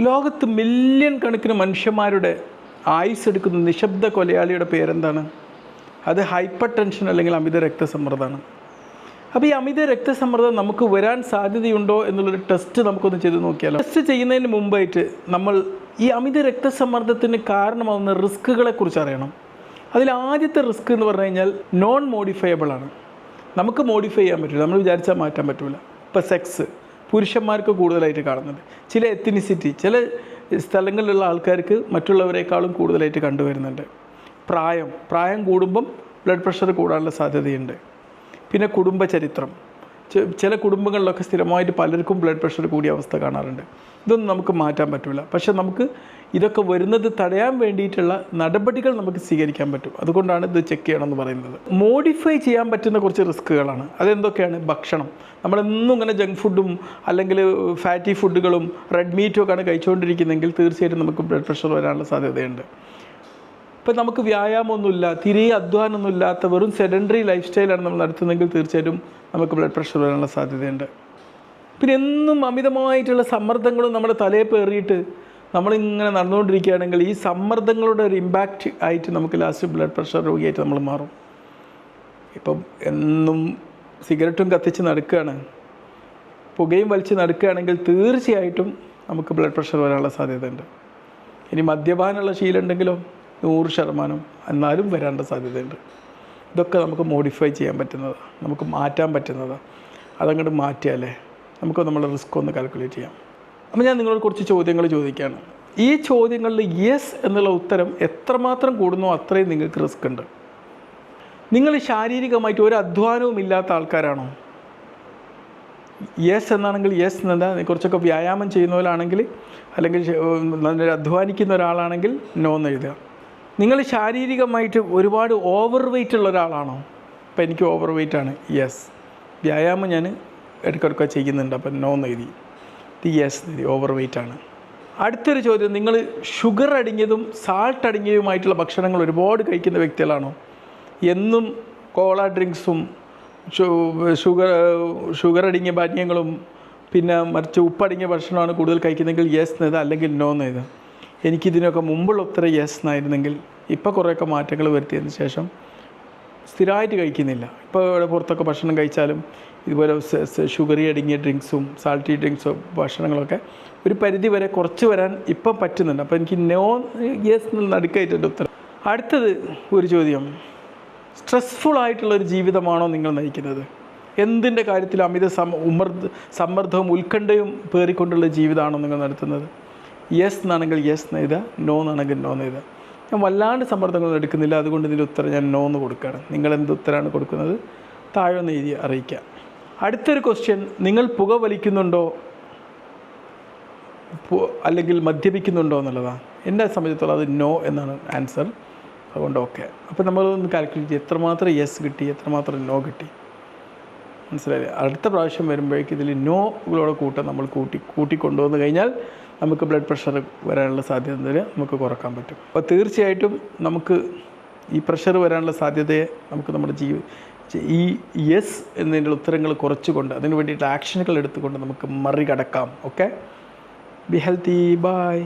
ലോകത്ത് മില്യൺ കണക്കിന് മനുഷ്യന്മാരുടെ ആയുസ് എടുക്കുന്ന നിശബ്ദ കൊലയാളിയുടെ പേരെന്താണ്? അത് ഹൈപ്പർ ടെൻഷൻ അല്ലെങ്കിൽ അമിത രക്തസമ്മർദ്ദമാണ്. അപ്പോൾ ഈ അമിത രക്തസമ്മർദ്ദം നമുക്ക് വരാൻ സാധ്യതയുണ്ടോ എന്നുള്ളൊരു ടെസ്റ്റ് നമുക്കൊന്ന് ചെയ്ത് നോക്കിയാലോ. ടെസ്റ്റ് ചെയ്യുന്നതിന് മുമ്പായിട്ട് നമ്മൾ ഈ അമിത രക്തസമ്മർദ്ദത്തിന് കാരണമാകുന്ന റിസ്ക്കുകളെക്കുറിച്ച് കുറിച്ച് അറിയണം. അതിൽ ആദ്യത്തെ റിസ്ക് എന്ന് പറഞ്ഞു കഴിഞ്ഞാൽ നോൺ മോഡിഫയബിൾ ആണ്. നമുക്ക് മോഡിഫൈ ചെയ്യാൻ പറ്റില്ല. നമ്മൾ വിചാരിച്ചാൽ മാറ്റാൻ പറ്റില്ല ഇപ്പോൾ സെക്സ് പുരുഷന്മാർക്ക് കൂടുതലായിട്ട് കാണുന്നത്. ചില എത്തിനിസിറ്റി ചില സ്ഥലങ്ങളിലുള്ള ആൾക്കാർക്ക് മറ്റുള്ളവരെക്കാളും കൂടുതലായിട്ട് കണ്ടുവരുന്നുണ്ട്. പ്രായം പ്രായം കൂടുമ്പം ബ്ലഡ് പ്രഷർ കൂടാനുള്ള സാധ്യതയുണ്ട്. പിന്നെ കുടുംബ ചരിത്രം ചില കുടുംബങ്ങളിലൊക്കെ സ്ഥിരമായിട്ട് പലർക്കും ബ്ലഡ് പ്രഷർ കൂടിയ അവസ്ഥ കാണാറുണ്ട്. ഇതൊന്നും നമുക്ക് മാറ്റാൻ പറ്റില്ല പക്ഷേ നമുക്ക് ഇതൊക്കെ വരുന്നത് തടയാൻ വേണ്ടിയിട്ടുള്ള നടപടികൾ നമുക്ക് സ്വീകരിക്കാൻ പറ്റും. അതുകൊണ്ടാണ് ഇത് ചെക്ക് ചെയ്യണമെന്ന് പറയുന്നത്. മോഡിഫൈ ചെയ്യാൻ പറ്റുന്ന കുറച്ച് റിസ്ക്കുകളാണ്. അതെന്തൊക്കെയാണ്? ഭക്ഷണം. നമ്മളെന്നും ഇങ്ങനെ ജങ്ക് ഫുഡും അല്ലെങ്കിൽ ഫാറ്റി ഫുഡുകളും റെഡ് മീറ്റും ഒക്കെയാണ് കഴിച്ചുകൊണ്ടിരിക്കുന്നതെങ്കിൽ തീർച്ചയായിട്ടും നമുക്ക് ബ്ലഡ് പ്രഷർ വരാനുള്ള സാധ്യതയുണ്ട്. ഇപ്പം നമുക്ക് വ്യായാമമൊന്നുമില്ല തിരെ അധ്വാനമൊന്നും ഇല്ലാത്ത വെറും സെഡൻഡറി ലൈഫ് സ്റ്റൈലാണ് നമ്മൾ നടത്തുന്നതെങ്കിൽ തീർച്ചയായിട്ടും നമുക്ക് ബ്ലഡ് പ്രഷർ വരാനുള്ള സാധ്യതയുണ്ട്. പിന്നെ എന്നും അമിതമായിട്ടുള്ള സമ്മർദ്ദങ്ങളും നമ്മുടെ തലയിൽ പേറിയിട്ട് നമ്മളിങ്ങനെ നടന്നുകൊണ്ടിരിക്കുകയാണെങ്കിൽ ഈ സമ്മർദ്ദങ്ങളുടെ ഒരു ഇമ്പാക്റ്റ് ആയിട്ട് നമുക്ക് ലാസ്റ്റ് ബ്ലഡ് പ്രഷർ രോഗിയായിട്ട് നമ്മൾ മാറും. ഇപ്പം എന്നും സിഗരറ്റും കത്തിച്ച് നടക്കുകയാണ് പുകയും വലിച്ച് നടക്കുകയാണെങ്കിൽ തീർച്ചയായിട്ടും നമുക്ക് ബ്ലഡ് പ്രഷർ വരാനുള്ള സാധ്യതയുണ്ട്. ഇനി മദ്യപാനുള്ള ശീലം ഉണ്ടെങ്കിലോ നൂറ് ശതമാനം എന്നാലും വരാനുള്ള സാധ്യതയുണ്ട്. ഇതൊക്കെ നമുക്ക് മോഡിഫൈ ചെയ്യാൻ പറ്റുന്നതാണ് നമുക്ക് മാറ്റാൻ പറ്റുന്നതാണ് അതങ്ങോട്ട് മാറ്റിയാലേ നമുക്ക് നമ്മുടെ റിസ്ക് ഒന്ന് കാൽക്കുലേറ്റ് ചെയ്യാം. അപ്പോൾ ഞാൻ നിങ്ങളോട് കുറച്ച് ചോദ്യങ്ങൾ ചോദിക്കുകയാണ് ഈ ചോദ്യങ്ങളിൽ യെസ് എന്നുള്ള ഉത്തരം എത്രമാത്രം കൂടുന്നോ അത്രയും നിങ്ങൾക്ക് റിസ്ക് ഉണ്ട്. നിങ്ങൾ ശാരീരികമായിട്ട് ഒരു അധ്വാനവും ഇല്ലാത്ത ആൾക്കാരാണോ? യെസ് എന്നാണെങ്കിൽ യെസ് എന്നെന്താ കുറച്ചൊക്കെ വ്യായാമം ചെയ്യുന്നവരാണെങ്കിൽ അല്ലെങ്കിൽ നല്ലൊരു അധ്വാനിക്കുന്ന ഒരാളാണെങ്കിൽ നോ എന്ന് എഴുതുക. നിങ്ങൾ ശാരീരികമായിട്ട് ഒരുപാട് ഓവർ വെയിറ്റ് ഉള്ള ഒരാളാണോ? അപ്പം എനിക്ക് ഓവർ വെയിറ്റ് ആണ്. യെസ് വ്യായാമം ഞാൻ ഇടയ്ക്കിടയ്ക്ക് ചെയ്യുന്നുണ്ട്. അപ്പം നോ എന്ന് എഴുതി യെസ് എഴുതി ഓവർ വെയിറ്റ് ആണ്. അടുത്തൊരു ചോദ്യം. നിങ്ങൾ ഷുഗർ അടങ്ങിയതും സാൾട്ട് അടങ്ങിയതുമായിട്ടുള്ള ഭക്ഷണങ്ങൾ ഒരുപാട് കഴിക്കുന്ന വ്യക്തികളാണോ? എന്നും കോള ഡ്രിങ്ക്സും ഷുഗർ ഷുഗർ അടങ്ങിയ പാനീയങ്ങളും പിന്നെ മറിച്ച് ഉപ്പടങ്ങിയ ഭക്ഷണമാണ് കൂടുതൽ കഴിക്കുന്നതെങ്കിൽ യെസ് എന്നത് അല്ലെങ്കിൽ നോ എന്നത് എനിക്കിതിനൊക്കെ മുമ്പുള്ള ഉത്തരം യെസ് എന്നായിരുന്നെങ്കിൽ ഇപ്പോൾ കുറേയൊക്കെ മാറ്റങ്ങൾ വരുത്തിയതിന് ശേഷം സ്ഥിരമായിട്ട് കഴിക്കുന്നില്ല. ഇപ്പോൾ ഇവിടെ പുറത്തൊക്കെ ഭക്ഷണം കഴിച്ചാലും ഇതുപോലെ ഷുഗറി അടങ്ങിയ ഡ്രിങ്ക്സും സാൾട്ടി ഡ്രിങ്ക്സും ഭക്ഷണങ്ങളൊക്കെ ഒരു പരിധി വരെ കുറച്ച് വരാൻ ഇപ്പം പറ്റുന്നുണ്ട്. അപ്പോൾ എനിക്ക് നോ യെസ് എന്നുള്ള നടുക്കായിട്ടുണ്ട് ഉത്തരം. അടുത്തത് ഒരു ചോദ്യം. സ്ട്രെസ്ഫുൾ ആയിട്ടുള്ള ഒരു ജീവിതമാണോ നിങ്ങൾ നയിക്കുന്നത്? എന്തിന്റെ കാര്യത്തിൽ അമിത സം ഉമർദ് സമ്മർദ്ദവും ഉത്കണ്ഠയും പേറിക്കൊണ്ടുള്ള ജീവിതമാണോ നിങ്ങൾ നടത്തുന്നത്? യെസ് എന്നാണെങ്കിൽ യെസ് എന്ന് എഴുതുക നോ എന്നാണെങ്കിൽ നോ എന്ന് എഴുതുക. ഞാൻ വല്ലാണ്ട് സമ്മർദ്ദങ്ങളൊന്നും എടുക്കുന്നില്ല അതുകൊണ്ട് ഇതിന്റെ ഉത്തരം ഞാൻ നോ എന്ന് കൊടുക്കുകയാണ്. നിങ്ങൾ എന്ത് ഉത്തരമാണ് കൊടുക്കുന്നത്? താഴെ ഒന്ന് എഴുതി അറിയിക്കുക. അടുത്തൊരു ക്വസ്റ്റ്യൻ നിങ്ങൾ പുക വലിക്കുന്നുണ്ടോ? അല്ലെങ്കിൽ മദ്യപിക്കുന്നുണ്ടോ എന്നുള്ളതാണ് എന്നെ സംബന്ധിച്ചിടത്തോളം അത് നോ എന്നാണ് ആൻസർ അതുകൊണ്ട് ഓക്കെ അപ്പോൾ നമ്മളൊന്ന് കാൽക്കുലേറ്റ് ചെയ്യും. എത്രമാത്രം യെസ് കിട്ടി എത്രമാത്രം നോ കിട്ടി. മനസ്സിലായില്ലേ? അടുത്ത പ്രാവശ്യം വരുമ്പോഴേക്കും ഇതിൽ നോകളോടെ കൂട്ടം നമ്മൾ കൂട്ടി കൂട്ടി കൊണ്ടുവന്നു കഴിഞ്ഞാൽ നമുക്ക് ബ്ലഡ് പ്രഷർ വരാനുള്ള സാധ്യത നമുക്ക് കുറയ്ക്കാൻ പറ്റും. അപ്പോൾ തീർച്ചയായിട്ടും നമുക്ക് ഈ പ്രഷർ വരാനുള്ള സാധ്യതയെ നമുക്ക് നമ്മുടെ ജീവ ഈ യെസ് എന്നതിന്റെ ഉത്തരങ്ങൾ കുറച്ചുകൊണ്ട് അതിന് വേണ്ടിയിട്ട് ആക്ഷനുകൾ എടുത്തുകൊണ്ട് നമുക്ക് മറികടക്കാം. Okay be healthy bye